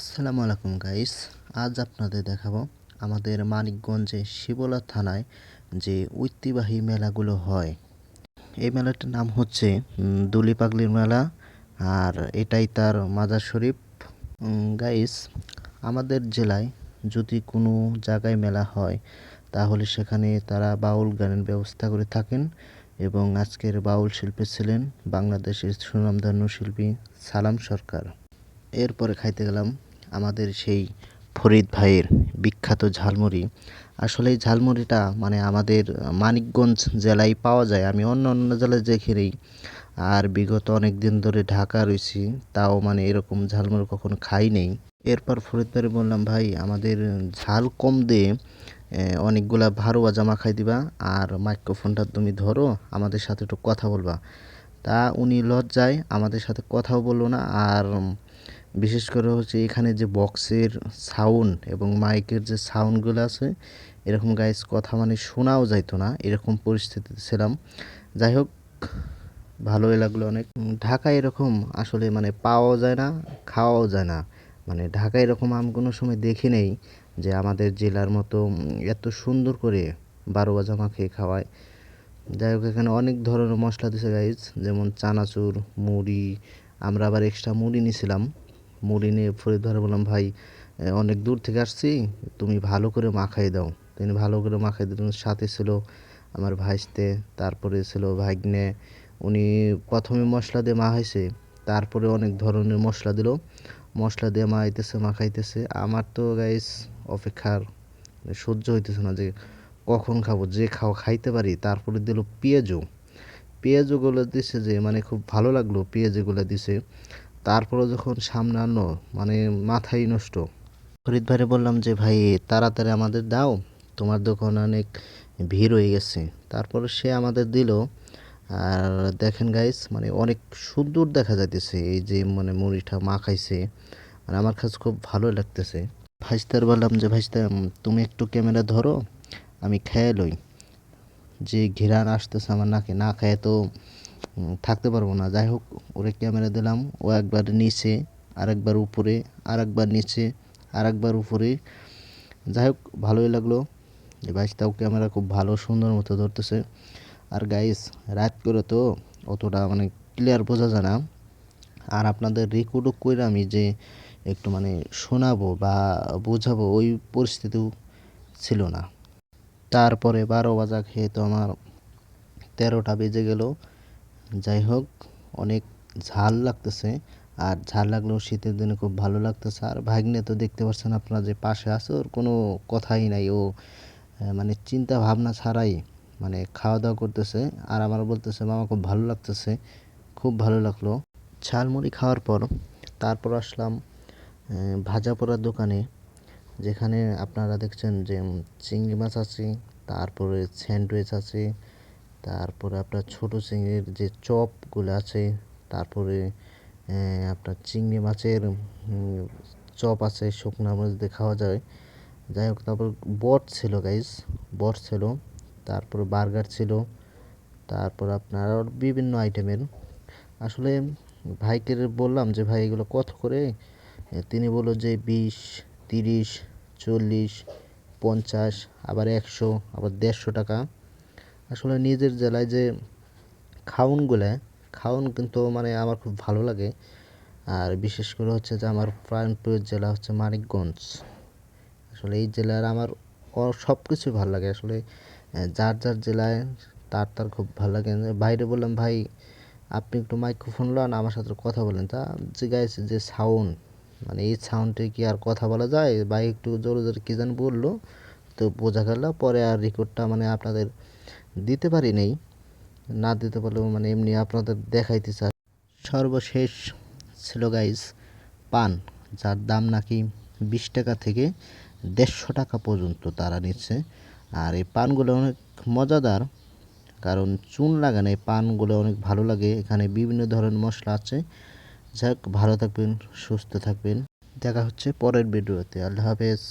আসসালামু আলাইকুম গাইস আজ আপনাদের দেখাবো আমাদের মানিকগঞ্জে শিবলা থানায় যে ঐতিহ্যবাহী মেলাগুলো হয়। এই মেলাটার নাম হচ্ছে দুলি পাগলির মেলা, আর এটাই তার মাজার শরীফ। গাইস আমাদের জেলায় যদি কোনো জায়গায় মেলা হয়, তাহলে সেখানে তারা বাউল গানের ব্যবস্থা করে থাকেন এবং আজকের বাউল শিল্পী ছিলেন বাংলাদেশের সুনামধন্য শিল্পী সালাম সরকার। এরপরে খাইতে গেলাম আমাদের সেই ফরিদ ভাইয়ের বিখ্যাত ঝালমুড়ি। আসলে এই ঝালমুড়িটা মানে আমাদের মানিকগঞ্জ জেলায় পাওয়া যায়। আমি অন্য অন্য জেলায় দেখি নেই। আর বিগত অনেক দিন ধরে ঢাকা রয়েছি তাও মানে এরকম ঝালমুড়ি কখনো খাই নেই। এরপর ফরিদ ভাই বললাম ভাই আমাদের ঝাল কম এ, অনেকগুলা ভারোয়া জামা খাই দিবা আর মাইক্রোফোনটা তুমি ধরো আমাদের সাথে একটু কথা বলবা। তা উনি লজ্জায় আমাদের সাথে কথাও বলল না আর বিশেষ করে হচ্ছে এখানে যে বক্সের সাউন্ড এবং মাইকের যে সাউন্ডগুলো আছে, এরকম গাইস কথা মানে শোনাও যাইতো না, এরকম পরিস্থিতিতে ছিলাম। যাই হোক, ভালোই লাগল অনেক। ঢাকায় এরকম আসলে মানে পাওয়াও যায় না, খাওয়াও যায় না। মানে ঢাকায় এরকম আমি কোনো সময় দেখি নেই যে আমাদের জেলার মতো এত সুন্দর করে বারো জামা খেয়ে খাওয়ায়। যাই হোক, এখানে অনেক ধরনের মশলা দিছে গাইজ যেমন চানাচুর, মুড়ি, আমরা আবার এক্সট্রা মুড়ি নিয়েছিলাম মুড়ি নিয়ে ফরিদ ভাই বললাম, ভাই অনেক দূর থেকে আসছি, তুমি ভালো করে মাখাই দাও। তিনি ভালো করে মাখাই দিলেন। সাথে ছিল আমার ভাইস্তে, তারপরে ছিল ভাগ্নে। উনি প্রথমে মশলা দিয়ে মাখাইছে, তারপরে অনেক ধরনের মশলা দিল। মশলা দিয়ে মাখাইতেছে মাখাইতেছে। আমার তো গাইস অপেক্ষার সহ্য হইতেছে না যে কখন খাব, যে খাও, খাইতে পারি। তারপরে দিল পেঁয়াজও। পেঁয়াজগুলো দিছে যে মানে খুব ভালো লাগল পেঁয়াজগুলো দিছে। তারপরে যখন সামনে আনো মানে মাথাই নষ্ট। ফরিদ ভাইরে বললাম যে ভাই তাড়াতাড়ি আমাদের দাও তোমার দোকান অনেক ভিড় হয়ে গেছে। তারপরে সে আমাদের দিল। আর দেখেন গাইস মানে অনেক সুন্দর দেখা যাইতেছে এই যে মানে মুড়িটা মাখাইছে মানে আমার কাছে খুব ভালো লাগতেছে। ভাইস্তার বললাম যে ভাইস্তা উম, তুমি একটু ক্যামেরা ধরো আমি খেয়ে লই। যে ঘিরান আসতেছে আমার নাকে না খেয়ে তো থাকতে পারব না। যাই হোক, ওরে ক্যামেরা দিলাম, ও একবার নিচে, আরেকবার উপরে, আরেকবার নিচে, আরেকবার উপরে। যাই হোক, ভালোই লাগল। যে বাইশটাও ক্যামেরা খুব ভালো, সুন্দর মতো ধরতেছে। আর গাইস রাত করে তো অতটা মানে ক্লিয়ার বোঝা যায় না। আর আপনাদের রেকর্ডও করে আমি যে একটু মানে শোনাবো বা বোঝাবো, ওই পরিস্থিতিও ছিল না। তারপরে বারো বাজা, খেয়ে তো আমার তেরোটা বেজে গেল। যাই হোক, অনেক ঝাল লাগতেছে। আর ঝাল লাগলেও শীতের দিনে খুব ভালো লাগতেছে। আর ভাগ্নে তো দেখতে পাচ্ছেন আপনারা যে পাশে আছে, ওর কোনো কথাই নাই। ও মানে চিন্তা ভাবনা ছাড়াই মানে খাওয়া দাওয়া করতেছে। আর আমার বলতেছে, মামা, খুব ভালো লাগতেছে। খুব ভালো লাগল। ঝালমুড়ি খাওয়ার পর তারপর আসলাম ভাজা পোড়ার দোকানে, যেখানে আপনারা দেখছেন যে চিংড়ি মাছ আছে, তারপরে স্যান্ডউইচ আছে তারপরে আপনার ছোট চিংড়ির যে চপগুলো আছে, তারপরে আপনার চিংড়ি মাছের চপ আছে, শুকনা মাছ দিয়ে খাওয়া যায়। যাই হোক, তারপর বট ছিল গাইস বট ছিল। তারপরে বার্গার ছিল। তারপর আপনার বিভিন্ন আইটেমের আসলে ভাইকে বললাম যে, ভাই, এগুলো কত করে? তিনি বলল যে, বিশ, তিরিশ, চল্লিশ, পঞ্চাশ, আবার একশো, আবার দেড়শো টাকা। আসলে নিজের জেলায় যে খাউনগুলো, খাউন কিন্তু মানে আমার খুব ভালো লাগে। আর বিশেষ করে হচ্ছে যে আমার প্রাণপ্রিয় জেলা হচ্ছে মানিকগঞ্জ। আসলে এই জেলার আমার সব কিছুই ভালো লাগে। আসলে যার যার জেলায় তার তার খুব ভালো লাগে। বাইরে বললাম, ভাই, আপনি একটু মাইক্রোফোন লন, আমার সাথে কথা বলেন। তা যে জিজ্ঞাসা যে সাউন্ড মানে এই সাউন্ডে কি আর কথা বলা যায়? ভাই, একটু জোরে জোরে কী যেন বলল। তো বোঝা গেল, পরে আর রেকর্ডটা মানে আপনাদের দিতে পারি নেই না দিতে পারলেও মানে এমনি আপনাদের দেখাইতে চাই সর্বশেষ ছিল গাইজ পান, যার দাম নাকি বিশ টাকা থেকে দেড়শো টাকা পর্যন্ত তারা নিচ্ছে। আর এই পানগুলো অনেক মজাদার, কারণ চুন লাগানো এই পানগুলো অনেক ভালো লাগে। এখানে বিভিন্ন ধরনের মশলা আছে। যাক, ভালো থাকবেন, সুস্থ থাকবেন। দেখা হচ্ছে পরের ভিডিওতে আল্লাহ হাফেজ।